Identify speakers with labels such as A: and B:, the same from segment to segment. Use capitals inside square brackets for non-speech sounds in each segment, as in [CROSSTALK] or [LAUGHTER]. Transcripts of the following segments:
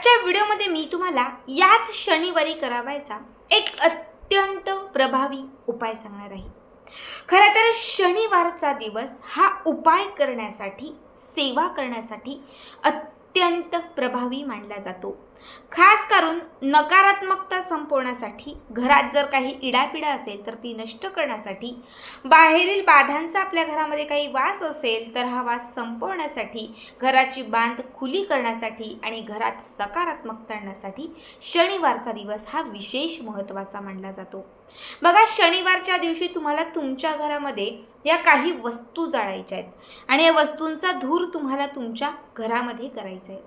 A: आजच्या व्हिडिओमध्ये मी तुम्हाला याच शनिवारी करावायचा एक अत्यंत प्रभावी उपाय सांगणार आहे. खरं तर शनिवारचा दिवस हा उपाय करण्यासाठी सेवा करण्यासाठी अत्यंत अत्यंत प्रभावी मानला जातो. खास करून नकारात्मकता संपवण्यासाठी घरात जर काही इडापिडा असेल तर ती नष्ट करण्यासाठी बाहेरील बाधांचा आपल्या घरामध्ये काही वास असेल तर हा वास संपवण्यासाठी घराची बांध खुली करण्यासाठी आणि घरात सकारात्मकता आणण्यासाठी शनिवारचा दिवस हा विशेष महत्त्वाचा मानला जातो. बघा शनिवारच्या दिवशी तुम्हाला तुमच्या घरामध्ये या काही वस्तू जाळायच्या आहेत. आणि या वस्तूंचा धूर तुम्हाला तुमच्या घरामध्ये करायचा आहे.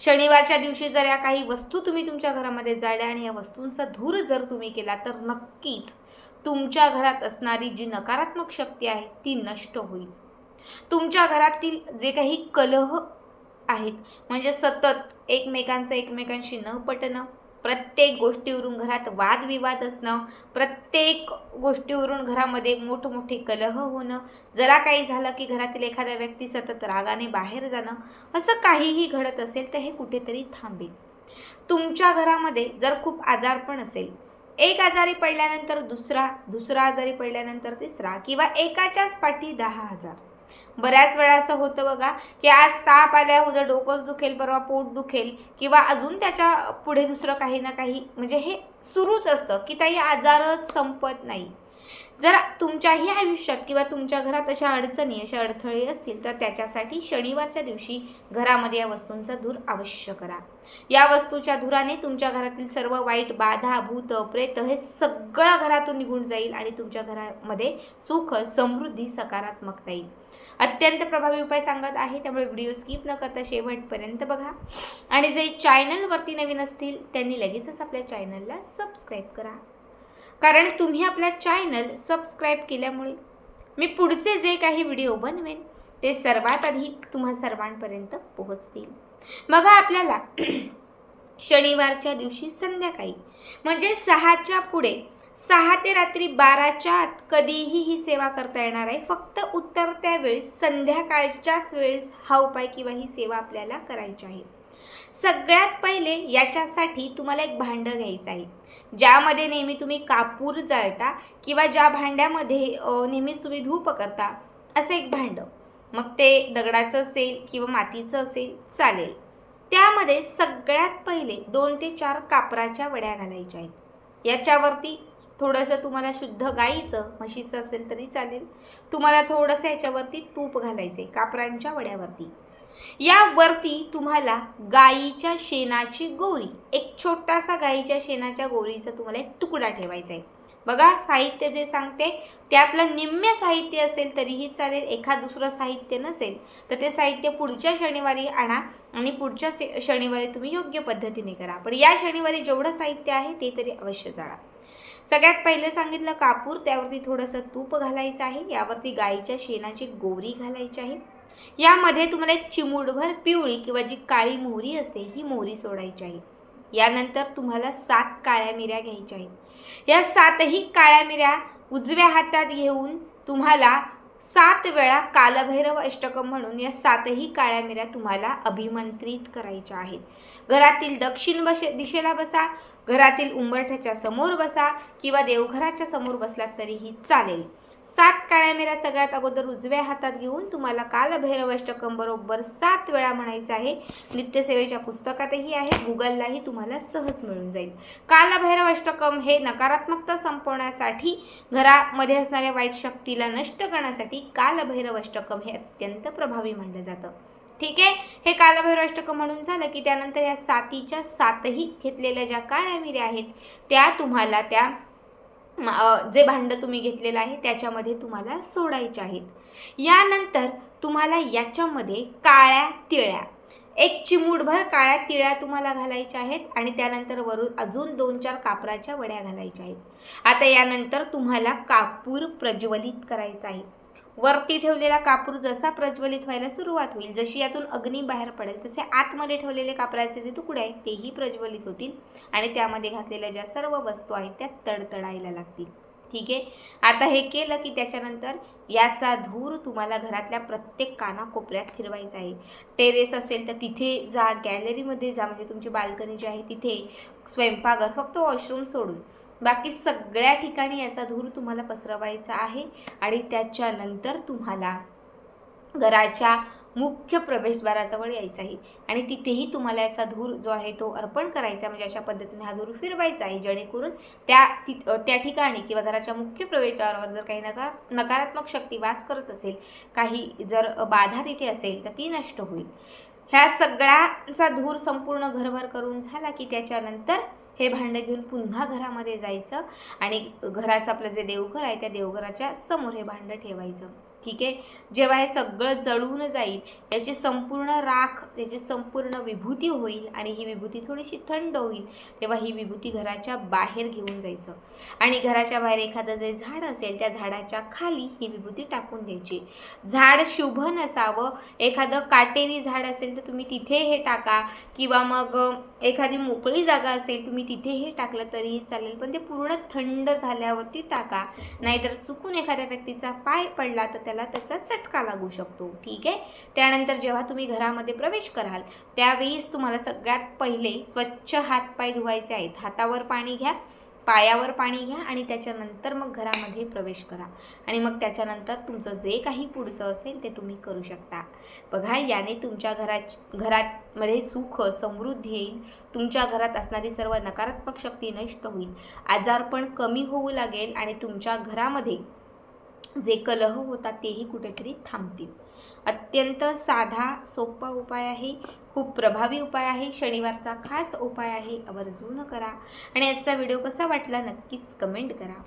A: शनिवारच्या दिवशी जर या काही वस्तू तुम्ही तुमच्या घरामध्ये जाळल्या आणि या वस्तूंचा धूर जर तुम्ही केला तर नक्कीच तुमच्या घरात असणारी जी नकारात्मक शक्ती आहे ती नष्ट होईल. तुमच्या घरातील जे काही कलह आहेत म्हणजे सतत एकमेकांचं एकमेकांशी न पटणं प्रत्येक गोष्टीवरून घरात वादविवाद असणं प्रत्येक गोष्टीवरून घरामध्ये मोठमोठे कलह होणं जरा काही झालं की घरातील एखाद्या व्यक्ती सतत रागाने बाहेर जाणं असं काहीही घडत असेल तर हे कुठेतरी थांबेल. तुमच्या घरामध्ये जर खूप आजारपण असेल एक आजारी पडल्यानंतर दुसरा दुसरा आजारी पडल्यानंतर तिसरा किंवा एकाच्याच पाठी दहा हजार. बऱ्याच वेळा असं होतं बघा की आज ताप आल्या उद्या डोकंच दुखेल परवा पोट दुखेल किंवा अजून त्याच्या पुढे दुसरं काही ना काही म्हणजे हे सुरूच असतं की काही आजारच संपत नाही. जर तुमच्याही आयुष्यात किंवा तुमच्या घरात अशा अडचणी अशा अडथळे असतील तर त्याच्यासाठी शनिवारच्या दिवशी घरामध्ये या वस्तूंचा धूर अवश्य करा. या वस्तूच्या धुराने तुमच्या घरातील सर्व वाईट बाधा भूत प्रेत हे सगळं घरातून निघून जाईल आणि तुमच्या घरामध्ये सुख समृद्धी सकारात्मकता येईल. अत्यंत प्रभावी उपाय सांगत आहे त्यामुळे व्हिडिओ स्किप न करता शेवटपर्यंत बघा. आणि जे चॅनलवरती नवीन असतील त्यांनी लगेचच आपल्या चॅनलला सबस्क्राईब करा. कारण तुम्ही आपला चॅनल सबस्क्राईब केल्यामुळे मी पुढचे जे काही व्हिडिओ बनवेन ते सर्वात आधी तुम्हा सर्वांपर्यंत पोहोचतील. मग आपल्याला [CLEARS THROAT] शनिवारच्या दिवशी संध्याकाळी म्हणजे सहाच्या पुढे सहा ते रात्री बाराच्या आत कधीही ही सेवा करता येणार आहे. फक्त उत्तर वेळेस संध्याकाळच्याच वेळेस हा उपाय किंवा ही सेवा आपल्याला करायची आहे. सगळ्यात पहिले याच्यासाठी तुम्हाला एक भांडं घ्यायचं आहे. ज्यामध्ये नेहमी तुम्ही कापूर जाळता किंवा ज्या भांड्यामध्ये नेहमीच तुम्ही धूप करता असं एक भांडं. मग ते दगडाचं असेल किंवा मातीचं असेल चालेल. त्यामध्ये सगळ्यात पहिले दोन ते चार कापराच्या वड्या घालायच्या आहेत. याच्यावरती थोडंसं तुम्हाला शुद्ध गाईचं म्हशीचं असेल तरी चालेल. तुम्हाला थोडंसं याच्यावरती तूप घालायचं आहे कापरांच्या वड्यावरती. यावरती तुम्हाला गाईच्या शेणाची गोरी एक छोटासा गाईच्या शेणाच्या गोरीचा तुम्हाला एक तुकडा ठेवायचा आहे. बघा साहित्य जे सांगते त्यातलं निम्म्य साहित्य असेल तरीही चालेल एखाद दुसरं साहित्य नसेल तर ते साहित्य पुढच्या शनिवारी आणा आणि पुढच्या शनिवारी तुम्ही योग्य पद्धतीने करा. पण या शनिवारी जेवढं साहित्य आहे ते तरी अवश्य जाळा. सगळ्यात पहिले सांगितलं कापूर त्यावरती थोडंसं तूप घालायचं आहे यावरती गाईच्या शेणाची गोरी घालायची आहे. यामध्ये तुम्हाला एक चिमूडभर पिवळी किंवा जी काळी मोहरी असते ही मोहरी सोडायची आहे. यानंतर तुम्हाला सात काळ्या मिऱ्या घ्यायच्या आहेत. या सातही काळ्या मिऱ्या उजव्या हातात घेऊन तुम्हाला सात वेळा कालभैरव अष्टकम म्हणून या सातही काळ्या मिऱ्या तुम्हाला अभिमंत्रित करायच्या आहेत. घरातील दक्षिण बश दिशेला बसा घरातील उंबरठ्याच्या समोर बसा किंवा देवघराच्या समोर बसलात तरीही चालेल. सात कॅमेरा सगळ्यात अगोदर उजव्या हातात घेऊन तुम्हाला कालभैरवष्टकम बरोबर सात वेळा म्हणायचं आहे. नित्यसेवेच्या पुस्तकातही आहे गुगललाही तुम्हाला सहज मिळून जाईल. कालभैरव अष्टकम हे नकारात्मकता संपवण्यासाठी घरामध्ये असणाऱ्या वाईट शक्तीला नष्ट करण्यासाठी कालभैरव अष्टकम हे अत्यंत प्रभावी मानलं जातं. ठीक आहे? हे कालभैरव अष्टकम म्हणून झालं की त्यानंतर या सातीच्या सातही घेतलेल्या ज्या काळ्या मिऱ्या आहेत त्या तुम्हाला त्या जे भांडं तुम्ही घेतलेलं आहे त्याच्यामध्ये तुम्हाला सोडायचे आहेत. यानंतर तुम्हाला याच्यामध्ये काळ्या तिळ्या एक चिमूटभर काळ्या तिळ्या तुम्हाला घालायच्या आहेत आणि त्यानंतर वरून अजून दोन चार कापराच्या वड्या घालायच्या आहेत. आता यानंतर तुम्हाला कापूर प्रज्वलित करायचा आहे. वरती ठेवलेला कापूर जसा प्रज्वलित व्हायला सुरुवात होईल जशी यातून अग्नी बाहेर पडेल तसे आतमध्ये ठेवलेले कापराचे जे तुकडे आहेत तेही प्रज्वलित होतील आणि त्यामध्ये घातलेल्या ज्या सर्व वस्तू आहेत त्या तडतडायला लागतील. ठीक आहे? आता हे केलं की त्याच्यानंतर याचा धूर तुम्हाला घरातल्या प्रत्येक कानाकोपऱ्यात फिरवायचा आहे. टेरेस असेल तर तिथे जा गॅलरीमध्ये जा म्हणजे तुमची बाल्कनी जी आहे तिथे स्वयंपाकघर फक्त वॉशरूम सोडून. बाकी सगळ्या ठिकाणी याचा धूर तुम्हाला पसरवायचा आहे आणि त्याच्यानंतर तुम्हाला घराच्या मुख्य प्रवेशद्वाराजवळ यायचं आहे आणि तिथेही तुम्हाला याचा धूर जो आहे तो अर्पण करायचा आहे. म्हणजे अशा पद्धतीने हा धूर फिरवायचा आहे. जेणेकरून त्या ति त्या ठिकाणी किंवा घराच्या मुख्य प्रवेशद्वारावर जर काही नकार नकारात्मक शक्ती वास करत असेल काही जर बाधा तिथे असेल तर ती नष्ट होईल. ह्या सगळ्याचा धूर संपूर्ण घरभर करून झाला की त्याच्यानंतर हे भांडं घेऊन पुन्हा घरामध्ये जायचं आणि घराचं आपलं जे देवघर आहे त्या देवघराच्या समोर हे भांडं ठेवायचं. ठीक आहे? जेव्हा हे सगळं जळून जाईल त्याची संपूर्ण राख त्याची संपूर्ण विभूती होईल आणि ही विभूती थोडीशी थंड होईल तेव्हा ही विभूती घराच्या बाहेर घेऊन जायचं. आणि घराच्या बाहेर एखादं जे झाड असेल त्या झाडाच्या खाली ही विभूती टाकून द्यायची. झाड शुभ नसावं. एखादं काटेरी झाड असेल तर तुम्ही तिथे हे टाका. किंवा मग एखादी मोकळी जागा असेल तुम्ही तिथे हे टाकलं तरीही चालेल पण ते पूर्ण थंड झाल्यावरती टाका. नाहीतर चुकून एखाद्या व्यक्तीचा पाय पडला तर त्याला त्याचा चटका लागू शकतो. ठीक आहे? त्यानंतर जेव्हा तुम्ही घरामध्ये प्रवेश कराल त्यावेळीच तुम्हाला सगळ्यात पहिले स्वच्छ हातपाय धुवायचे आहेत. हातावर पाणी घ्या पायावर पाणी घ्या आणि त्याच्यानंतर मग घरामध्ये प्रवेश करा. आणि मग त्याच्यानंतर तुमचं जे काही पुढचं असेल ते तुम्ही करू शकता. बघा याने तुमच्या घरात घरामध्ये सुख समृद्धी येईल. तुमच्या घरात असणारी सर्व नकारात्मक शक्ती नष्ट होईल. आजारपण कमी होऊ लागेल आणि तुमच्या घरामध्ये जे कलह होतात तेही कुठेतरी थांबतील. अत्यंत साधा सोपा उपाय आहे. खूप प्रभावी उपाय आहे. शनिवारचा खास उपाय आहे. आवर्जून करा. आणि आजचा व्हिडिओ कसा वाटला नक्कीच कमेंट करा.